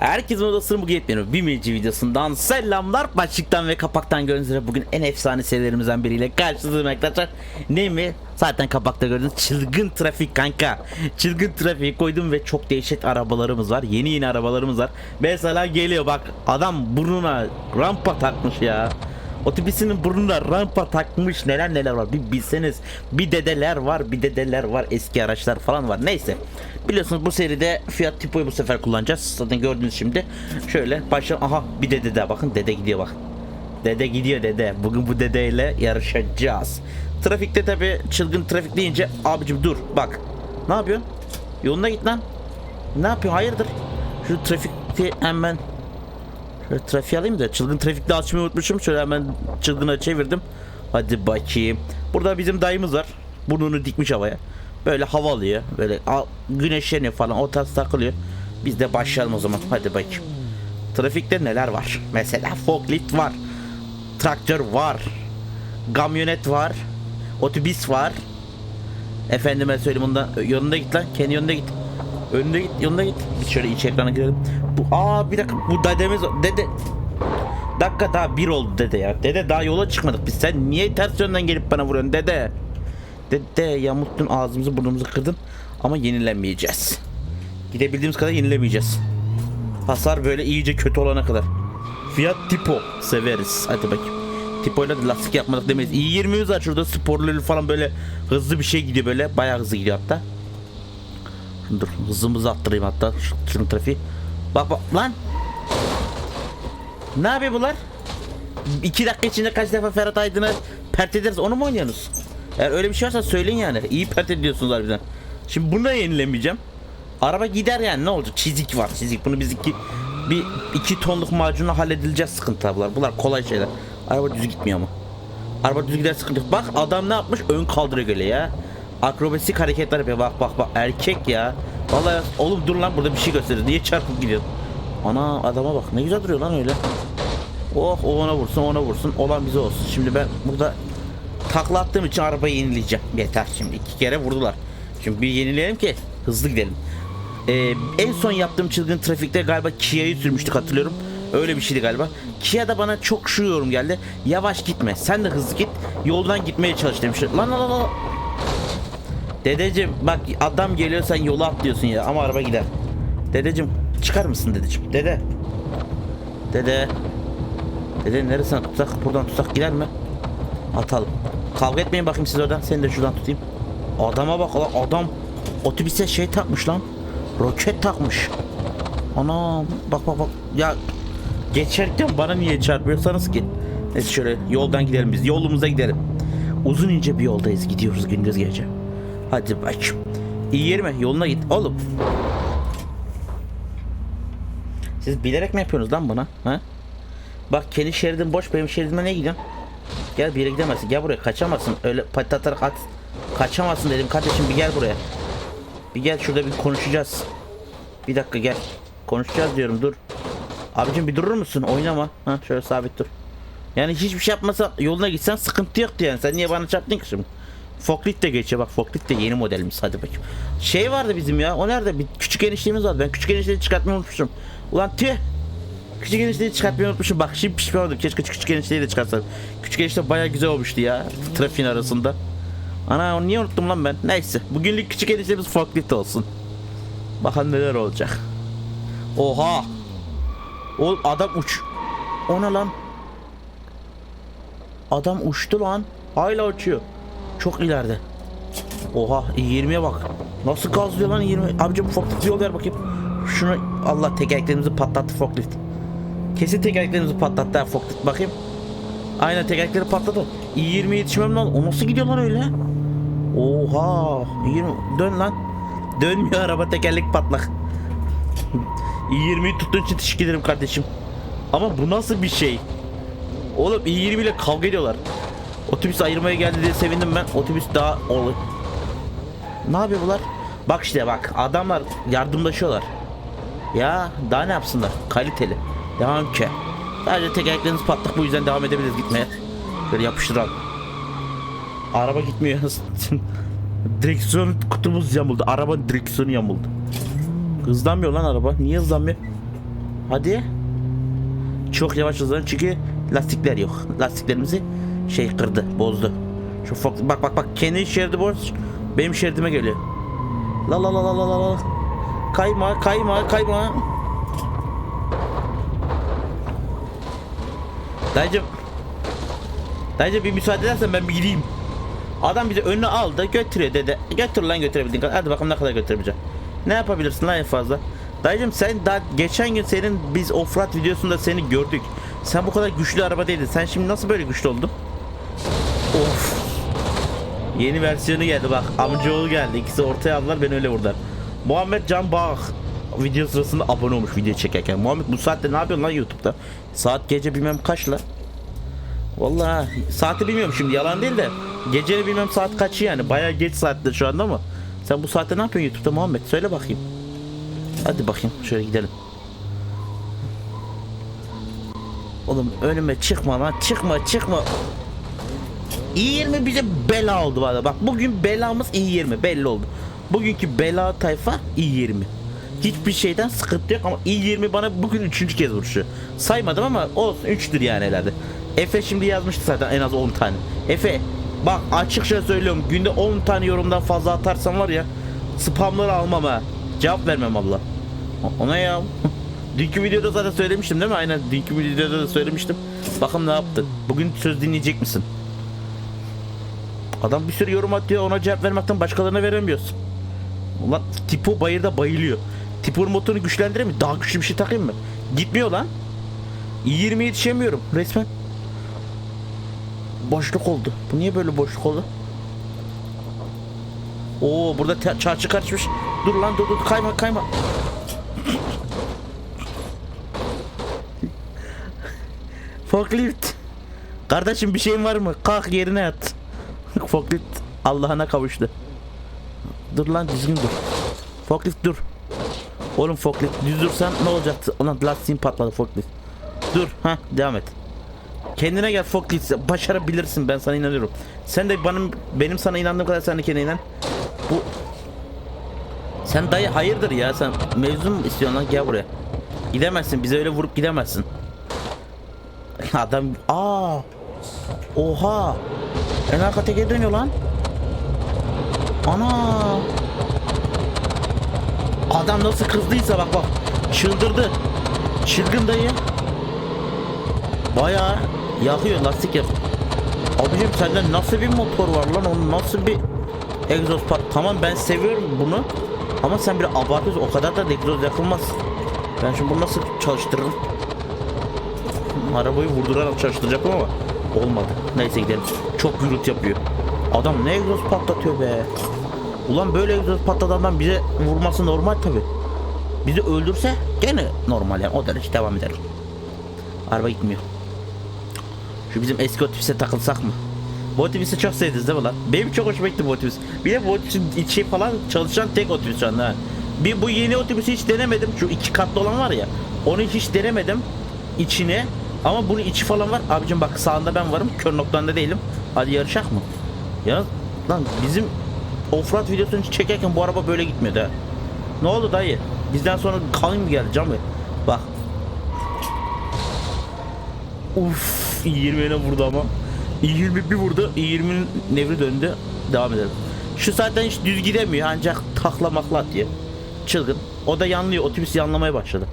Herkese odasının bugün yetmiyor. Bir meci videosundan selamlar. Başlıktan ve kapaktan gördüğünüz bugün en efsane serilerimizden biriyle karşınızdayım arkadaşlar. Ne mi? Zaten kapakta gördüğünüz çılgın trafik kanka. Çılgın trafik koydum ve çok değişik arabalarımız var. Yeni yeni arabalarımız var. Mesela geliyor bak adam burnuna rampa takmış ya. Otobüsünün burnuna rampa takmış neler neler var. Bir bilseniz. Bir dedeler var bir dedeler var. Eski araçlar falan var. Neyse. Biliyorsunuz bu seride Fiat Tipo'yu bu sefer kullanacağız. Zaten gördünüz şimdi. Şöyle başla aha bir dede daha. Bakın dede gidiyor bak. Dede gidiyor dede. Bugün bu dedeyle yarışacağız. Trafikte tabi çılgın trafik deyince abicim dur bak. Ne yapıyorsun? Yoluna git lan. Ne yapıyorsun? Hayırdır? Şu trafikte hemen Şöyle trafiği alayım da çılgın trafikte açmayı unutmuşum. Şöyle hemen çılgına çevirdim. Hadi bakayım. Burada bizim dayımız var. Burnunu dikmiş havaya. Böyle hava alıyor. Böyle güneşleniyor falan. O tarz takılıyor. Biz de başlayalım o zaman. Hadi bakayım. Trafikte neler var? Mesela forklift var. Traktör var. Kamyonet var. Otobüs var. Efendime söyleyeyim bundan yolunda git lan. Kendi yolunda git. Önünde git, yolunda git. Biz şöyle iç ekrana girelim. Bu aa bir dakika bu dedemiz dede dakika daha bir oldu dede ya. Dede daha yola çıkmadık biz. Sen niye ters yönden gelip bana vuruyorsun dede? Dede yamulttun ağzımızı burnumuzu kırdın ama yenilenmeyeceğiz. Gidebildiğimiz kadar yenilemeyeceğiz. Hasar böyle iyice kötü olana kadar. Fiat Tipo severiz. Hadi bakayım. Tipo'yla da lastik yapmadık demeyiz. İyi 20'miz var şurada sporları falan böyle hızlı bir şey gidiyor böyle. Bayağı hızlı gidiyor hatta. Dur hızımızı arttırayım hatta şu, şunun trafiği. Bak bak lan. Ne yapıyor bunlar? İki dakika içinde kaç defa Ferhat Aydın'ı pert ederiz onu mu oynuyorsunuz? Eğer öyle bir şey varsa söyleyin yani. İyi pert ediyorsunuz harbiden. Şimdi bunu da yenilemeyeceğim. Araba gider yani ne olacak? Çizik var çizik. Bunu biz iki, bir iki tonluk macunla halledileceğiz sıkıntı bunlar. Bunlar kolay şeyler. Araba düz gitmiyor ama. Araba düz gider sıkıntı. Bak adam ne yapmış? Ön kaldırıyor göle ya. Akrobasik hareketler yapıyor. Bak bak bak erkek ya. Vallahi oğlum dur lan burada bir şey gösterir. Niye çarpıp gidiyor? Ana adama bak ne güzel duruyor lan öyle. Oh o ona vursun ona vursun. Olan bize olsun. Şimdi ben burada takla attığım için arabayı yenileyeceğim. Yeter şimdi iki kere vurdular. Şimdi bir yenileyelim ki hızlı gidelim. Ee, en son yaptığım çılgın trafikte galiba Kia'yı sürmüştük hatırlıyorum. Öyle bir şeydi galiba. Kia da bana çok şu yorum geldi. Yavaş gitme. Sen de hızlı git. Yoldan gitmeye çalış demiş. Lan lan lan lan. Dedeciğim bak adam geliyor sen yola atlıyorsun ya ama araba gider. Dedeciğim çıkar mısın dedeciğim? Dede. Dede. Dede neresinden tutsak buradan tutsak gider mi? Atalım. Kavga etmeyin bakayım siz oradan. Seni de şuradan tutayım. Adama bak lan adam otobüse şey takmış lan. Roket takmış. Ana bak bak bak. Ya geçerken bana niye çarpıyorsanız ki? Neyse şöyle yoldan gidelim biz. Yolumuza gidelim. Uzun ince bir yoldayız. Gidiyoruz gündüz gece. Hadi bakayım. İyi yer mi? Yoluna git. Oğlum. Siz bilerek mi yapıyorsunuz lan buna? Ha? Bak kendi şeridin boş benim şeridime ne gidiyorsun? Gel bir yere gidemezsin. Gel buraya kaçamazsın. Öyle patlatarak at. Kaçamazsın dedim kardeşim bir gel buraya. Bir gel şurada bir konuşacağız. Bir dakika gel. Konuşacağız diyorum dur. Abicim bir durur musun? Oynama. Ha şöyle sabit dur. Yani hiçbir şey yapmasa yoluna gitsen sıkıntı yoktu yani. Sen niye bana çarptın ki şimdi? Forklift de geçiyor bak Forklift de yeni modelimiz hadi bakayım. Şey vardı bizim ya o nerede? Bir küçük eniştemiz vardı. Ben küçük enişteyi çıkartmayı unutmuşum. Ulan tüh. Küçük enişteyi çıkartmayı unutmuşum. Bak şimdi pişman oldum. Keşke küçük enişteyi de çıkarsam. Küçük enişte baya güzel olmuştu ya. Trafiğin arasında. Ana onu niye unuttum lan ben? Neyse. Bugünlük küçük eniştemiz Forklift olsun. Bakalım neler olacak. Oha. O adam uç. O ne lan? Adam uçtu lan. Hala uçuyor. Çok ileride. Oha 20'ye bak. Nasıl gazlıyor lan 20? Abicim forklift yol ver bakayım. Şunu Allah tekerleklerimizi patlattı forklift. Kesin tekerleklerimizi patlattı ha forklift bakayım. Aynen tekerlekleri patladı. i20 yetişmem lan. O nasıl gidiyor lan öyle? Oha. 20 dön lan. Dönmüyor araba tekerlek patlak. i20'yi tuttuğun için teşekkür ederim kardeşim. Ama bu nasıl bir şey? Oğlum i20 ile kavga ediyorlar. Otobüs ayırmaya geldi diye sevindim ben. Otobüs daha. Ne yapıyor bunlar? Bak işte bak adamlar yardımlaşıyorlar. Ya daha ne yapsınlar? Kaliteli. Devam ki. Sadece tekerlekleriniz patlak bu yüzden devam edebiliriz gitmeye. Böyle yapıştıralım. Araba gitmiyor. Direksiyon kutumuz yamuldu. Arabanın direksiyonu yamuldu. Hızlanmıyor lan araba. Niye hızlanmıyor? Hadi. Çok yavaş hızlan çünkü lastikler yok. Lastiklerimizi şey kırdı, bozdu. Şu Fox bak bak bak kendi şeridi boz. Benim şeridime geliyor. La la la la la la la. Kayma, kayma, kayma. Dayıcım. Dayıcım bir müsaade edersen ben bir gideyim. Adam bizi önüne aldı götürüyor dedi. Götür lan götürebildiğin kadar. Hadi bakalım ne kadar götürebileceğim. Ne yapabilirsin lan en fazla? Dayıcım sen daha geçen gün senin biz offroad videosunda seni gördük. Sen bu kadar güçlü araba değildin. Sen şimdi nasıl böyle güçlü oldun? Of. Yeni versiyonu geldi bak. Amcaoğlu geldi. İkisi ortaya aldılar beni öyle vurdular. Muhammed Can Bağ video sırasında abone olmuş video çekerken. Muhammed bu saatte ne yapıyorsun lan YouTube'da? Saat gece bilmem kaç la. Vallahi saati bilmiyorum şimdi yalan değil de gecenin bilmem saat kaçı yani bayağı geç saatte şu anda ama sen bu saatte ne yapıyorsun YouTube'da Muhammed söyle bakayım. Hadi bakayım şöyle gidelim. Oğlum önüme çıkma lan çıkma çıkma. İyi bize bela oldu valla. Bak bugün belamız iyi belli oldu. Bugünkü bela tayfa iyi Hiçbir şeyden sıkıntı yok ama iyi bana bugün üçüncü kez vuruşu. Saymadım ama olsun üçtür yani herhalde. Efe şimdi yazmıştı zaten en az 10 tane. Efe bak açıkça söylüyorum günde 10 tane yorumdan fazla atarsan var ya spamları almam ha. Cevap vermem Allah. Ona ya. Dünkü videoda zaten söylemiştim değil mi? Aynen dünkü videoda da söylemiştim. Bakın ne yaptın. Bugün söz dinleyecek misin? Adam bir sürü yorum atıyor ona cevap vermekten başkalarına veremiyorsun. Ulan Tipo bayırda bayılıyor. Tipo'nun motorunu güçlendiremiyor. Daha güçlü bir şey takayım mı? Gitmiyor lan. 20 yetişemiyorum resmen. Boşluk oldu. Bu niye böyle boşluk oldu? Oo burada çarşı karışmış. Dur lan dur dur kayma kayma. Forklift. Kardeşim bir şeyin var mı? Kalk yerine yat. Forklift Allah'ına kavuştu. Dur lan düzgün dur. Forklift dur. Oğlum forklift düz dursan ne olacaktı? Ulan lastiğim patladı forklift. Dur ha devam et. Kendine gel forklift başarabilirsin ben sana inanıyorum. Sen de benim benim sana inandığım kadar sen de kendine inan. Bu sen dayı hayırdır ya sen mevzu mu istiyorsun lan gel buraya. Gidemezsin bize öyle vurup gidemezsin. Adam aa Oha en arka teke dönüyor lan. Ana Adam nasıl kızdıysa bak bak çıldırdı. Çılgın dayı. Bayağı yakıyor lastik yak. Abicim sende nasıl bir motor var lan onun nasıl bir egzoz pat tamam ben seviyorum bunu ama sen bir abartıyorsun o kadar da egzoz yakılmaz ben şimdi bunu nasıl çalıştırırım arabayı vurdurarak çalıştıracaktım ama olmadı neyse gidelim çok gürültü yapıyor adam ne egzoz patlatıyor be ulan böyle egzoz patlatandan bize vurması normal tabi bizi öldürse gene normal yani o derece devam eder araba gitmiyor şu bizim eski otobüse takılsak mı? Bu otobüsü çok sevdiniz değil mi lan? Benim çok hoşuma gitti bu otobüs. Bir de bu otobüsün içi falan çalışan tek otobüs şu anda. Bir bu yeni otobüsü hiç denemedim. Şu iki katlı olan var ya. Onu hiç denemedim. içine. Ama bunun içi falan var. Abicim bak sağında ben varım. Kör noktanda değilim. Hadi yarışak mı? Ya lan bizim offroad videosunu çekerken bu araba böyle gitmiyordu ha. Ne oldu dayı? Bizden sonra kalın mı geldi Can Bey? Bak. Uf. i20'ne vurdu ama. i20 bir vurdu. i20'nin nevri döndü. Devam edelim. Şu zaten hiç düz gidemiyor ancak takla makla atıyor. Çılgın. O da yanlıyor. Otobüs yanlamaya başladı.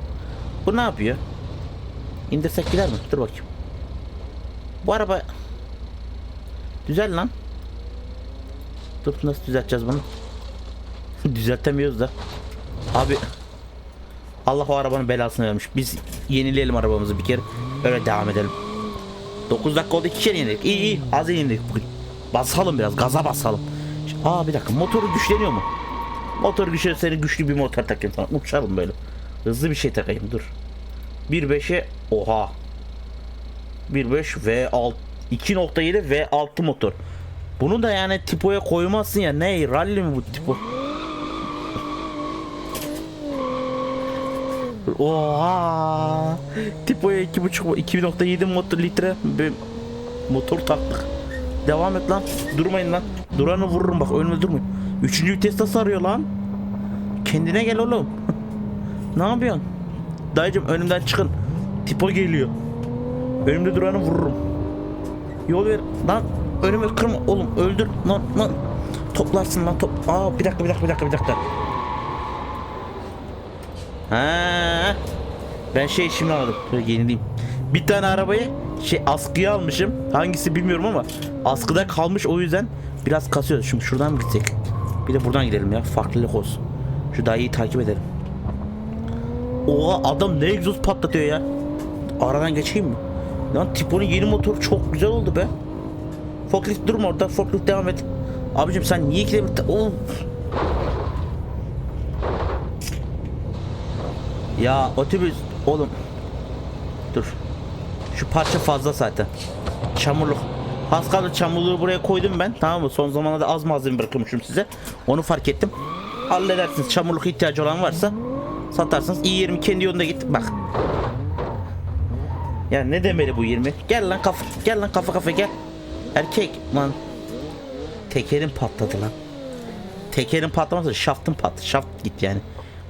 Bu ne yapıyor? İndirsek gider mi? Dur bakayım. Bu araba Güzel lan. Dur nasıl düzelteceğiz bunu? Düzeltemiyoruz da. Abi Allah o arabanın belasını vermiş. Biz yenileyelim arabamızı bir kere. Öyle devam edelim. 9 dakika oldu iki kere yenildik. İyi iyi az yenildik bugün. Basalım biraz gaza basalım. Aa bir dakika motoru güçleniyor mu? Motor güçleniyor seni güçlü bir motor takayım sana. Uçalım böyle. Hızlı bir şey takayım dur. 1.5'e oha. 1.5 V 6 2.7 V 6 motor. Bunu da yani tipoya koymazsın ya. Ne rally mi bu tipo? Oha! Tipo'ya 2.5 2.7 motor litre bir motor taktık. Devam et lan. Durmayın lan. Duranı vururum bak önüme durmayın. Üçüncü viteste sarıyor lan. Kendine gel oğlum. ne yapıyorsun? Dayıcım önümden çıkın. Tipo geliyor. Önümde duranı vururum. Yol ver. Lan önümü kırma oğlum öldür. Lan lan. Toplarsın lan top. Aa bir dakika bir dakika bir dakika bir dakika. Ha. Ben şey şimdi aldım. Şöyle yenileyim. Bir tane arabayı şey askıya almışım. Hangisi bilmiyorum ama askıda kalmış o yüzden biraz kasıyor. Şimdi şuradan mı gitsek? Bir de buradan gidelim ya. Farklılık olsun. Şu dayıyı takip edelim. Oha adam ne egzoz patlatıyor ya. Aradan geçeyim mi? Lan Tipo'nun yeni motoru çok güzel oldu be. Forklift durma orada. Forklift devam et. Abicim sen niye ikide bir... Oğlum. Ya otobüs oğlum. Dur. Şu parça fazla zaten. Çamurluk. Az kaldı çamurluğu buraya koydum ben. Tamam mı? Son zamanlarda az malzeme bırakmışım size. Onu fark ettim. Halledersiniz. Çamurluk ihtiyacı olan varsa satarsınız. İyi 20 kendi yolunda git. Bak. Ya ne demeli bu 20? Gel lan kafa gel lan kafa kafa gel. Erkek lan. Tekerin patladı lan. Tekerin patlaması şaftın patladı. Şaft git yani.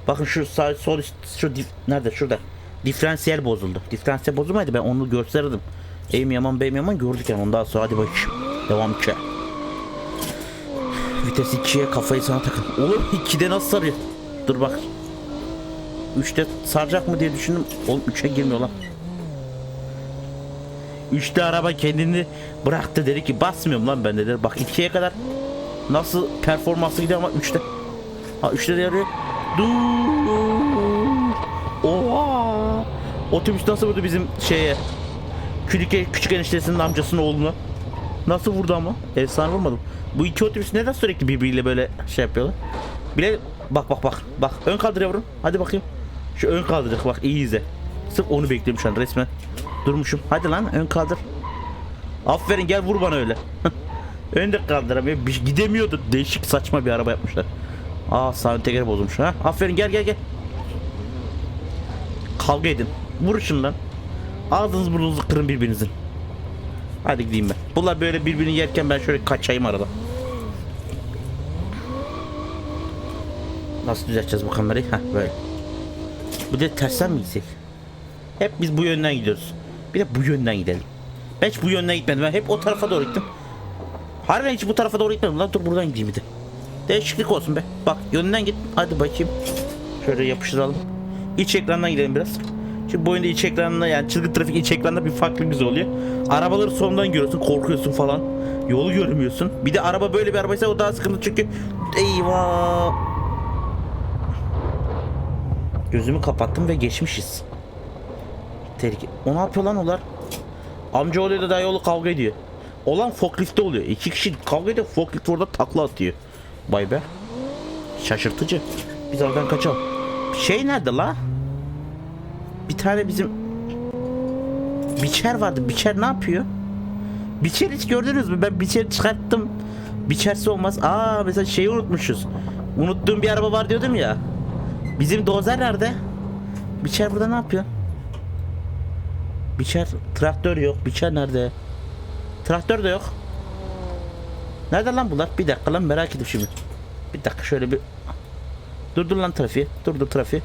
Bakın şu sağ sol şu dif- nerede şurada. Diferansiyel bozuldu. Diferansiyel bozulmaydı ben onu gösterdim. Eğim yaman beyim yaman gördük yani ondan sonra hadi bakayım. Devam ki. Vites 2'ye kafayı sana takın. Oğlum 2'de nasıl sarıyor? Dur bak. 3'te saracak mı diye düşündüm. Oğlum 3'e girmiyor lan. 3'te araba kendini bıraktı dedi ki basmıyorum lan ben dedi. Bak 2'ye kadar nasıl performansı gidiyor ama 3'te. Ha 3'te de yarıyor. Dur. Oha. Otobüs nasıl vurdu bizim şeye? Küçük, küçük eniştesinin amcasının oğlunu. Nasıl vurdu ama? Efsane vurmadım. Bu iki otobüs neden sürekli birbiriyle böyle şey yapıyorlar? Bile bak bak bak. Bak ön kaldır yavrum. Hadi bakayım. Şu ön kaldıracak bak iyi izle. Sırf onu bekliyorum şu an resmen. Durmuşum. Hadi lan ön kaldır. Aferin gel vur bana öyle. Önde kaldıramıyor. Bir, gidemiyordu. Değişik saçma bir araba yapmışlar. Aa sağ ön tekeri bozulmuş ha. Aferin gel gel gel. Kavga edin. Vuruşun lan. Ağzınız burnunuzu kırın birbirinizin. Hadi gideyim ben. Bunlar böyle birbirini yerken ben şöyle kaçayım arada. Nasıl düzelteceğiz bu kamerayı? Heh böyle. Bu da tersten mi gitsek? Hep biz bu yönden gidiyoruz. Bir de bu yönden gidelim. Ben hiç bu yönden gitmedim. Ben hep o tarafa doğru gittim. Harbiden hiç bu tarafa doğru gitmedim. Lan dur buradan gideyim bir de. Değişiklik olsun be. Bak yönden git. Hadi bakayım. Şöyle yapıştıralım. İç ekrandan gidelim biraz. Şimdi bu oyunda iç ekranında yani çizgi trafik iç ekranda bir farklı güzel oluyor. Arabaları sondan görüyorsun, korkuyorsun falan. Yolu görmüyorsun. Bir de araba böyle bir arabaysa o daha sıkıntı çünkü eyvah. Gözümü kapattım ve geçmişiz. Tehlike. O ne yapıyor lan olar? Amca oluyor da dayı kavga ediyor. Olan forkliftte oluyor. İki kişi kavga ediyor. Forklift orada takla atıyor. Vay be. Şaşırtıcı. Biz oradan kaçalım. Şey nerede la? Bir tane bizim Biçer vardı. Biçer ne yapıyor? Biçer hiç gördünüz mü? Ben biçer çıkarttım. Biçersi olmaz. Aa mesela şeyi unutmuşuz. Unuttuğum bir araba var diyordum ya. Bizim dozer nerede? Biçer burada ne yapıyor? Biçer traktör yok. Biçer nerede? Traktör de yok. Nerede lan bunlar? Bir dakika lan merak ettim şimdi. Bir dakika şöyle bir Durdur lan trafiği. Durdur trafiği.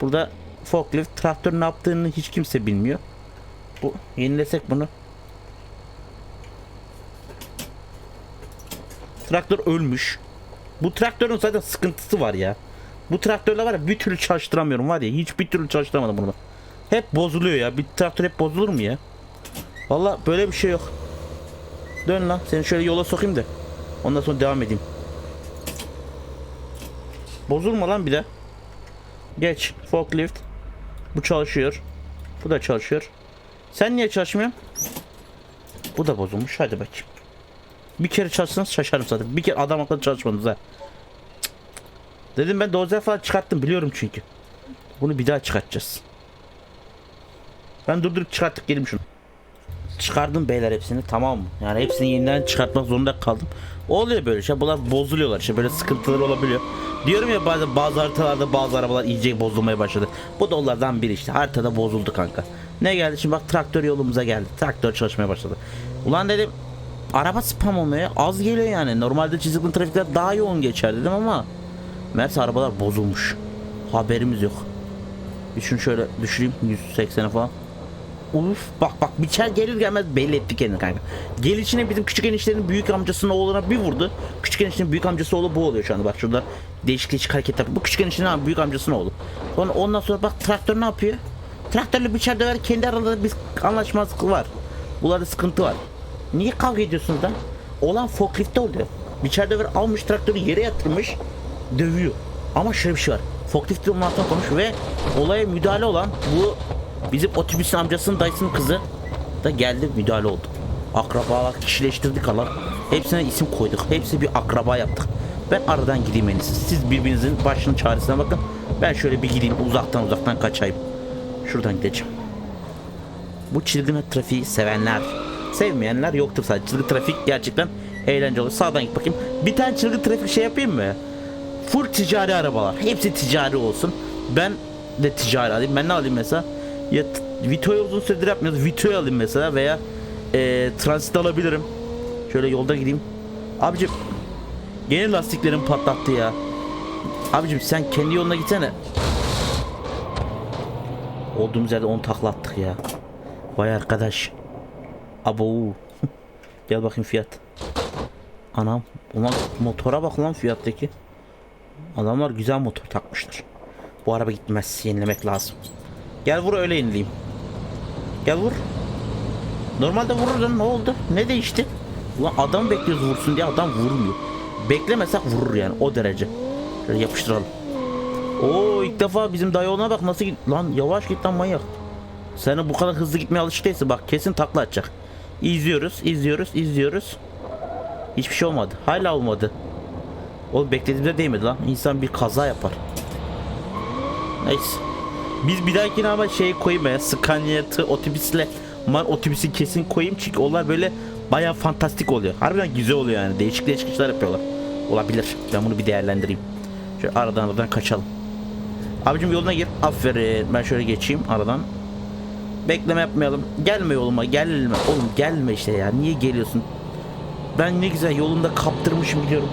Burada forklift traktör ne yaptığını hiç kimse bilmiyor. Bu yenilesek bunu. Traktör ölmüş. Bu traktörün zaten sıkıntısı var ya. Bu traktörle var ya bir türlü çalıştıramıyorum var ya. Hiç bir türlü çalıştıramadım bunu. Hep bozuluyor ya. Bir traktör hep bozulur mu ya? Valla böyle bir şey yok. Dön lan. Seni şöyle yola sokayım da. Ondan sonra devam edeyim. Bozulma lan bir de. Geç. Forklift. Bu çalışıyor. Bu da çalışıyor. Sen niye çalışmıyorsun? Bu da bozulmuş. Hadi bakayım. Bir kere çalışsanız şaşarım zaten. Bir kere adam akıllı çalışmadınız ha. Dedim ben dozer falan çıkarttım biliyorum çünkü. Bunu bir daha çıkartacağız. Ben durdurup çıkarttık gelin şunu. Çıkardım beyler hepsini tamam mı? Yani hepsini yeniden çıkartmak zorunda kaldım. Oluyor böyle şey. Bunlar bozuluyorlar işte böyle sıkıntılar olabiliyor. Diyorum ya bazen bazı haritalarda bazı arabalar iyice bozulmaya başladı. Bu da onlardan biri işte. Haritada bozuldu kanka. Ne geldi şimdi bak traktör yolumuza geldi. Traktör çalışmaya başladı. Ulan dedim araba spam olmaya az geliyor yani. Normalde çizikli trafikler daha yoğun geçer dedim ama Meğerse arabalar bozulmuş. Haberimiz yok. Bir şunu şöyle düşüreyim 180'e falan. Uf bak bak bıçak gelir gelmez belli etti kendini kanka. Gelişine bizim küçük eniştenin büyük amcasının oğluna bir vurdu. Küçük eniştenin büyük amcası oğlu bu oluyor şu anda bak şurada değişik değişik hareketler. Bu küçük eniştenin büyük amcasının oğlu. Sonra ondan sonra bak traktör ne yapıyor? Traktörle bıçak döver kendi aralarında bir anlaşmazlık var. Bunlarda sıkıntı var. Niye kavga ediyorsunuz lan? Olan forkliftte oluyor. Bıçak döver almış traktörü yere yatırmış dövüyor. Ama şöyle bir şey var. Forkliftte onun altına koymuş ve olaya müdahale olan bu bizim otobüsün amcasının dayısının kızı da geldi müdahale oldu. Akrabalar kişileştirdik Allah. Hepsine isim koyduk. Hepsi bir akraba yaptık. Ben aradan gideyim en iyisi. Siz birbirinizin başının çaresine bakın. Ben şöyle bir gideyim uzaktan uzaktan kaçayım. Şuradan gideceğim. Bu çılgın trafiği sevenler, sevmeyenler yoktur sadece. Çılgın trafik gerçekten eğlenceli olur. Sağdan git bakayım. Bir tane çılgın trafik şey yapayım mı? Full ticari arabalar. Hepsi ticari olsun. Ben de ticari alayım. Ben ne alayım mesela? Ya Vito'yu uzun süredir yapmıyoruz. Vito'yu alayım mesela veya e, Transit alabilirim. Şöyle yolda gideyim. Abicim gene lastiklerim patlattı ya. Abicim sen kendi yoluna gitsene. Olduğumuz yerde 10 takla attık ya. Vay arkadaş. Abo. Gel bakayım fiyat. Anam. Ulan motora bak lan fiyattaki. Adamlar güzel motor takmışlar. Bu araba gitmez. Yenilemek lazım. Gel vur öyle yenileyim. Gel vur. Normalde vururdun ne oldu? Ne değişti? Ulan adam bekliyoruz vursun diye adam vurmuyor. Beklemesek vurur yani o derece. Şöyle yapıştıralım. Oo ilk defa bizim dayı ona bak nasıl git. Lan yavaş git lan manyak. Sen bu kadar hızlı gitmeye alışık değilsin bak kesin takla atacak. İzliyoruz, izliyoruz, izliyoruz. Hiçbir şey olmadı. Hala olmadı. O beklediğimde değmedi lan. İnsan bir kaza yapar. Neyse. Biz bir dahakine ama şey koyayım ya. Scania tı otobüsle man otobüsü kesin koyayım çünkü onlar böyle baya fantastik oluyor. Harbiden güzel oluyor yani. Değişik değişik işler yapıyorlar. Olabilir. Ben bunu bir değerlendireyim. Şöyle aradan aradan kaçalım. Abicim yoluna gir. Aferin. Ben şöyle geçeyim aradan. Bekleme yapmayalım. Gelme yoluma gelme. Oğlum gelme işte ya. Niye geliyorsun? Ben ne güzel yolunda kaptırmışım gidiyorum.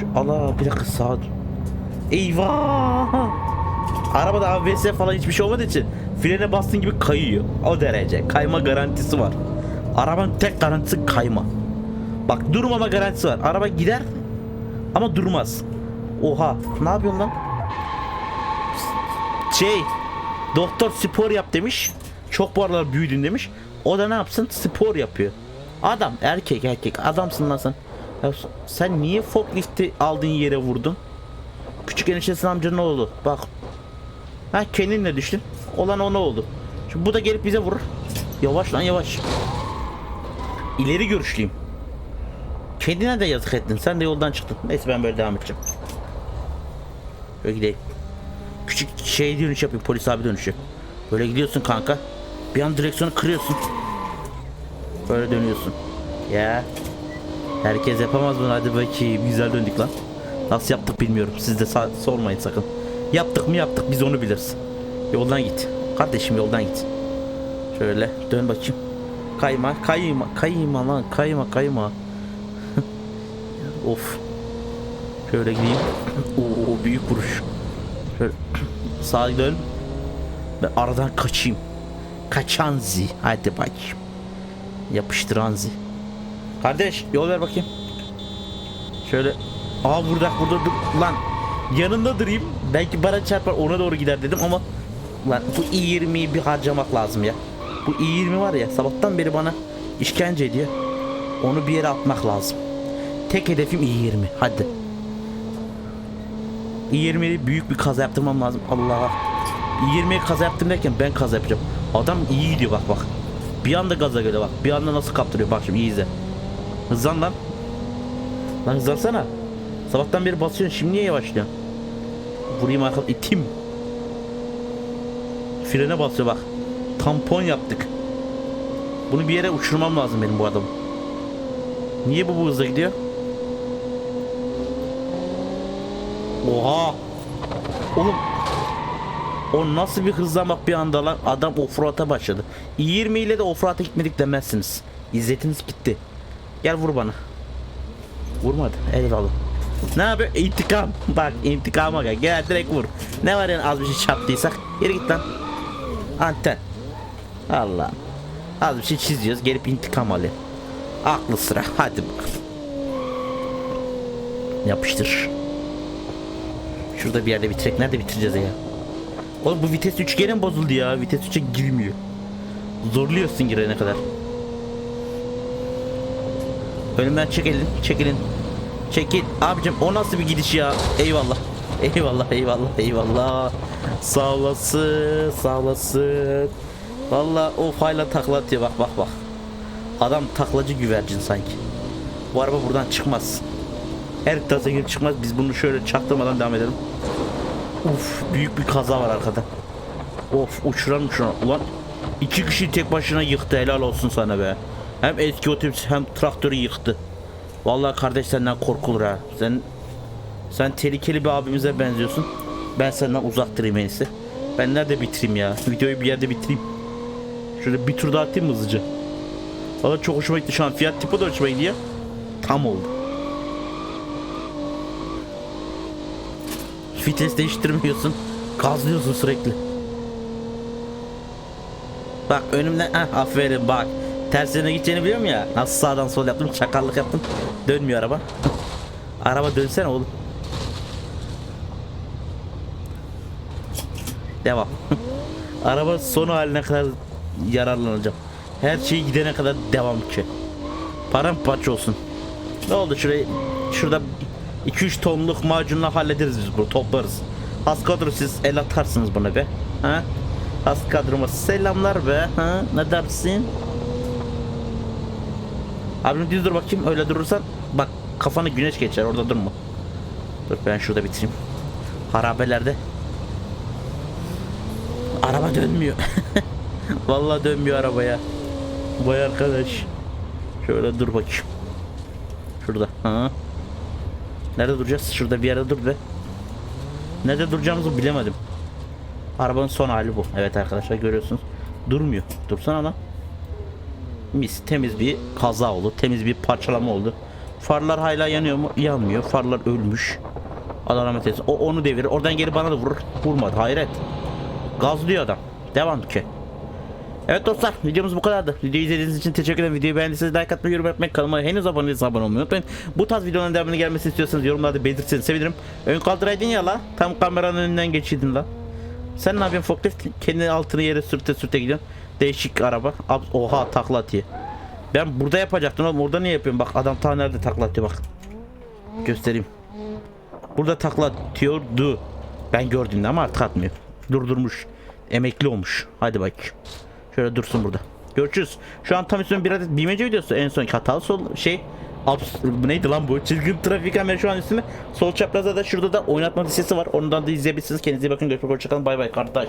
Şu Allah bir dakika sağa. Eyvah! Arabada ABS falan hiçbir şey olmadığı için frene bastığın gibi kayıyor. O derece. Kayma garantisi var. Arabanın tek garantisi kayma. Bak durmama garantisi var. Araba gider ama durmaz. Oha ne yapıyorsun lan? Şey doktor spor yap demiş. Çok bu aralar büyüdün demiş. O da ne yapsın? Spor yapıyor. Adam erkek erkek adamsın lan sen. Ya sen niye forklifti aldığın yere vurdun? Küçük eniştesin amcanın oğlu. Bak. Ha kendinle düştün. Olan ona oldu. Şimdi bu da gelip bize vurur. Yavaş lan yavaş. İleri görüşlüyüm. Kendine de yazık ettin. Sen de yoldan çıktın. Neyse ben böyle devam edeceğim. Böyle gideyim. Küçük şey dönüş yapayım. Polis abi dönüşü. Böyle gidiyorsun kanka. Bir an direksiyonu kırıyorsun. Böyle dönüyorsun. Ya. Herkes yapamaz bunu hadi bakayım. Güzel döndük lan. Nasıl yaptık bilmiyorum. Siz de sormayın sakın. Yaptık mı yaptık biz onu biliriz. Yoldan git. Kardeşim yoldan git. Şöyle dön bakayım. Kayma kayma kayma lan kayma kayma. of. Şöyle gideyim. Oo büyük vuruş. Şöyle sağa dön. Ben aradan kaçayım. Kaçan zi. Hadi bakayım. Yapıştıran zi. Kardeş yol ver bakayım. Şöyle. Aa burada burada dur. Lan yanında durayım. Belki bana çarpar ona doğru gider dedim ama lan bu i20'yi bir harcamak lazım ya. Bu i20 var ya sabahtan beri bana işkence ediyor. Onu bir yere atmak lazım. Tek hedefim i20. Hadi. i20'yi büyük bir kaza yaptırmam lazım. Allah. i20'ye kaza yaptım derken ben kaza yapacağım. Adam iyi gidiyor bak bak. Bir anda gaza geliyor bak. Bir anda nasıl kaptırıyor bak şimdi iyi izle. Hızlan lan. Lan hızlansana. Sabahtan beri basıyorsun şimdi niye yavaşlıyorsun? Vurayım arka itim. Frene basıyor bak. Tampon yaptık. Bunu bir yere uçurmam lazım benim bu adamı. Niye bu bu hızla gidiyor? Oha. Oğlum. O nasıl bir hızlamak bir anda lan? Adam offroad'a başladı. 20 ile de offroad'a gitmedik demezsiniz. İzzetiniz gitti. Gel vur bana. Vurmadı. Eyvallah. Ne yapıyor? İntikam. Bak intikama gel. Gel direkt vur. Ne var yani az bir şey çarptıysak? Geri git lan. Anten. Allah. Az bir şey çiziyoruz. Gelip intikam alıyor. Aklı sıra. Hadi bakalım. Yapıştır. Şurada bir yerde bitirek. Nerede bitireceğiz ya? Oğlum bu vites 3 gene bozuldu ya? Vites 3'e girmiyor. Zorluyorsun girene kadar. Önümden çek elin, çek elin. Çekil. Abicim o nasıl bir gidiş ya? Eyvallah. Eyvallah, eyvallah, eyvallah. Sağ olasın. Valla o fayla takla atıyor bak bak bak. Adam taklacı güvercin sanki. Bu araba buradan çıkmaz. Her tarafa girip çıkmaz. Biz bunu şöyle çaktırmadan devam edelim. Uf büyük bir kaza var arkada. Of uçuran uçuran. Ulan iki kişi tek başına yıktı helal olsun sana be. Hem eski otobüs hem traktörü yıktı. Vallahi kardeş senden korkulur ha. Sen sen tehlikeli bir abimize benziyorsun. Ben senden uzak durayım en iyisi. Ben nerede bitireyim ya? Videoyu bir yerde bitireyim. Şöyle bir tur daha atayım mı hızlıca? Valla çok hoşuma gitti şu an. Fiyat tipi de hoşuma gidiyor. Tam oldu. Vites değiştirmiyorsun. Gazlıyorsun sürekli. Bak önümden ah aferin bak. Tersine gideceğini biliyorum ya. Nasıl sağdan sol yaptım çakallık yaptım. Dönmüyor araba. araba dönsene oğlum. Devam. araba sonu haline kadar yararlanacağım. Her şey gidene kadar devam ki. Paramparça olsun. Ne oldu şurayı şurada 2-3 tonluk macunla hallederiz biz bunu toplarız. Az kadro siz el atarsınız buna be. Ha? Az kadroma selamlar be. Ha? Ne dersin? Abim düz dur bakayım öyle durursan bak kafanı güneş geçer orada durma. Dur ben şurada bitireyim. Harabelerde. Araba dönmüyor. Vallahi dönmüyor arabaya. Vay arkadaş. Şöyle dur bakayım. Şurada. Ha. Nerede duracağız? Şurada bir yerde dur be. Nerede duracağımızı bilemedim. Arabanın son hali bu. Evet arkadaşlar görüyorsunuz. Durmuyor. Dursana lan. Mis temiz bir kaza oldu. Temiz bir parçalama oldu. Farlar hala yanıyor mu? Yanmıyor. Farlar ölmüş. Allah rahmet eylesin. O onu devirir. Oradan geri bana da vurur. Vurmadı. Hayret. Gazlıyor adam. Devam ki. Evet dostlar videomuz bu kadardı. Videoyu izlediğiniz için teşekkür ederim. Videoyu beğendiyseniz like atmayı, yorum yapmayı, kanalıma henüz abone değilseniz abone olmayı unutmayın. Bu tarz videoların devamını gelmesi istiyorsanız yorumlarda belirtirseniz sevinirim. Ön kaldıraydın ya la. Tam kameranın önünden geçiydin la. Sen ne yapıyorsun forklift? Kendi altını yere sürte sürte gidiyorsun. Değişik araba. Ab- Oha takla atıyor. Ben burada yapacaktım oğlum. Orada niye yapıyorum? Bak adam ta nerede takla atıyor bak. Göstereyim. Burada takla atıyordu. Ben gördüğümde ama artık atmıyor. Durdurmuş. Emekli olmuş. Hadi bak. Şöyle dursun burada. Görüşürüz. Şu an tam üstüne bir adet bilmece videosu. En son hatalı sol şey abs neydi lan bu? Çılgın trafik kamera şu an üstüme. Sol çaprazda da şurada da oynatma listesi var. Ondan da izleyebilirsiniz. Kendinize iyi bakın. Görüşmek üzere. Hoşçakalın. Bay bay kardeş.